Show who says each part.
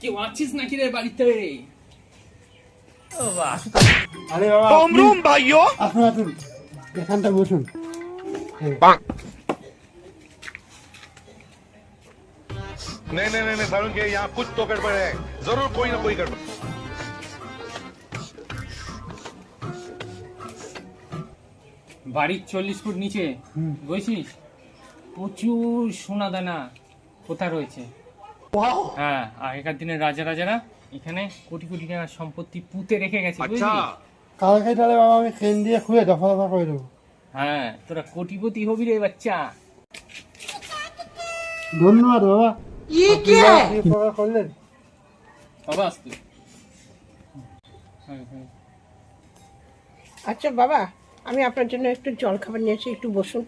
Speaker 1: কেউ আছিস নাকি রে বাড়িতে ও বাহ
Speaker 2: আরে বাবা
Speaker 3: रोम रोम भाइयों
Speaker 2: আসুন আসুন এখানটা বসুন
Speaker 4: नहीं नहीं नहीं नहीं सारुण के यहाँ कुछ तो गड़बड़ है जरूर कोई ना कोई गड़बड़
Speaker 1: বাড়ির চল্লিশ ফুট নিচে
Speaker 2: হুম।
Speaker 1: প্রচুর সোনা দানা কোথা রয়েছে? হ্যাঁ আগেকার দিনের রাজা রাজারা এখানে কোটি কোটি টাকার সম্পত্তি পুঁতে রেখে গেছে
Speaker 2: কালকে তাহলে বাবা আমি ট্রেন দিয়ে খুঁড়ে দফা দফা করে দেবো।
Speaker 1: হ্যাঁ তোরা কোটিপতি হবি রে বাচ্চা।
Speaker 2: ধন্যবাদ বাবা। আপনি যা করলেন।
Speaker 1: বাবা আসতে। হ্যাঁ হ্যাঁ।
Speaker 5: আচ্ছা বাবা আমি আপনার জন্য একটু জল খাবার নিয়েছি একটু বসুন।